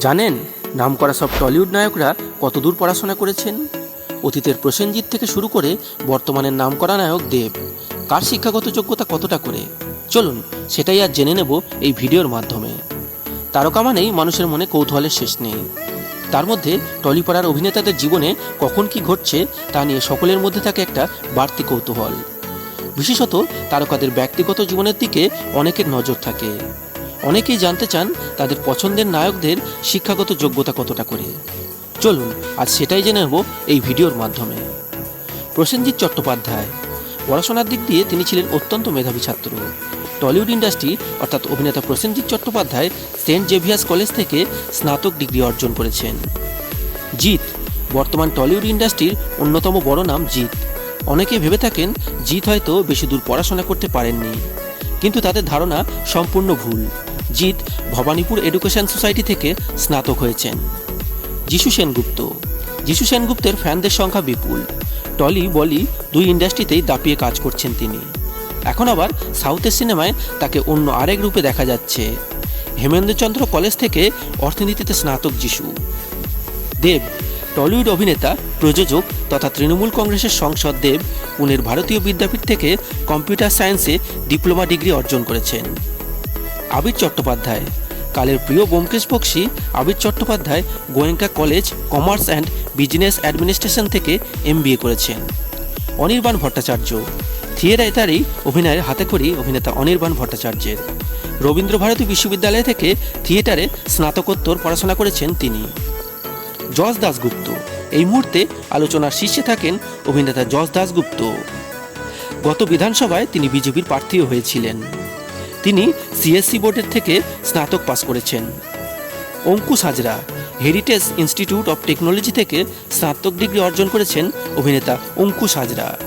জানেন নামকরা সব টলিউড নায়করা কতদূর পড়াশোনা করেছেন? অতীতের প্রসেনজিৎ থেকে শুরু করে বর্তমানের নামকরা নায়ক দেব। কার শিক্ষাগত যোগ্যতা কতটা করে? চলুন, সেটাই আজ জেনে নেব এই ভিডিওর মাধ্যমে। তারকা মানেই মানুষের মনে কৌতূহলের শেষ নেই। তার মধ্যে টলিপাড়ার অভিনেতাদের জীবনে কখন কি ঘটছে তা নিয়ে সকলের মধ্যে থাকে একটা বাড়তি কৌতূহল। বিশেষত তারকাদের ব্যক্তিগত জীবনের দিকে অনেকের নজর থাকে। অনেকেই জানতে চান তাদের পছন্দের নায়কদের শিক্ষাগত যোগ্যতা কতটা করে। চলুন, আজ সেটাই জেনে নেব এই ভিডিওর মাধ্যমে। প্রসেনজিৎ চট্টোপাধ্যায়, পড়াশোনার দিক দিয়ে তিনি ছিলেন অত্যন্ত মেধাবী ছাত্র। টলিউড ইন্ডাস্ট্রি, অর্থাৎ অভিনেতা Prosenjit Chattopadhyay, Saint Xavier's college থেকে স্নাতক ডিগ্রি অর্জন করেছেন। জিৎ, বর্তমান টলিউড ইন্ডাস্ট্রির অন্যতম বড় নাম জিৎ। অনেকে ভেবে থাকেন জিৎ হয়তো বেশি দূর পড়াশোনা করতে পারেননি, কিন্তু তাদের ধারণা সম্পূর্ণ ভুল। জিৎ ভবানীপুর এডুকেশন সোসাইটি থেকে স্নাতক হয়েছেন। যিশু সেনগুপ্ত। যিশু সেনগুপ্তের ফ্যানদের সংখ্যা বিপুল। টলি বলি দুই ইন্ডাস্ট্রিতেই দাপিয়ে কাজ করছেন তিনি। এখন আবার সাউথের সিনেমায় তাকে অন্য আরেক রূপে দেখা যাচ্ছে। হেমেন্দ্রচন্দ্র কলেজ থেকে অর্থনীতিতে স্নাতক যিশু। দেব, টলিউড অভিনেতা, প্রযোজক তথা তৃণমূল কংগ্রেসের সংসদ দেব পুনের ভারতীয় বিদ্যাপীঠ থেকে কম্পিউটার সায়েন্সে ডিপ্লোমা ডিগ্রি অর্জন করেছেন। আবির চট্টোপাধ্যায়। কালের প্রিয় Byomkesh Bakshi Abir Chattopadhyay Goenka college, commerce and business administration থেকে এমবিএ করেছেন। অনির্বাণ ভট্টাচার্য। থিয়েটারেই অভিনয়ের হাতেখড়ি অভিনেতা অনির্বাণ ভট্টাচার্যের। রবীন্দ্রভারতী বিশ্ববিদ্যালয় থেকে থিয়েটারে স্নাতকোত্তর পড়াশোনা করেছেন তিনি। যশ দাশগুপ্ত। এই মুহূর্তে আলোচনার শীর্ষে থাকেন অভিনেতা যশ দাশগুপ্ত। গত বিধানসভায় তিনি বিজেপির প্রার্থীও হয়েছিলেন। তিনি সিএসসি বোর্ডের থেকে স্নাতক পাশ করেছেন। Ankush Hazra heritage institute of technology থেকে স্নাতক ডিগ্রি অর্জন করেছেন অভিনেতা অঙ্কুশ হাজরা।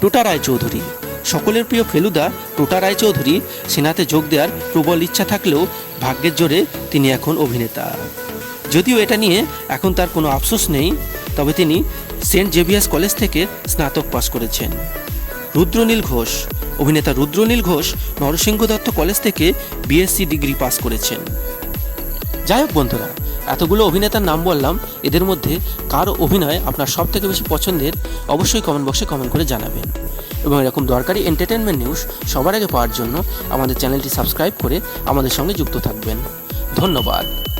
টোটা রায়চৌধুরী, সকলের প্রিয় ফেলুদা টোটা রায়চৌধুরী, সেনাতে যোগ দেওয়ার প্রবল ইচ্ছা থাকলেও ভাগ্যের জোরে তিনি এখন অভিনেতা। যদিও এটা নিয়ে এখন তার কোনো আফসোস নেই, তবে তিনি সেন্ট জেভিয়ার্স কলেজ থেকে স্নাতক পাশ করেছেন। রুদ্রনীল ঘোষ অভিনেতা রুদ্রনীল ঘোষ নরসিংহ দত্ত কলেজ থেকে বিএসসি ডিগ্রি পাস করেছেন। যাই হোক বন্ধুরা, এতগুলো অভিনেতার নাম বললাম, এদের মধ্যে কার অভিনয় আপনার সব থেকে বেশি পছন্দের অবশ্যই কমেন্ট বক্সে কমেন্ট করে জানাবেন। এবং এরকম দরকারি এন্টারটেনমেন্ট নিউজ সবার আগে পাওয়ার জন্য আমাদের চ্যানেলটি সাবস্ক্রাইব করে আমাদের সঙ্গে যুক্ত থাকবেন। ধন্যবাদ।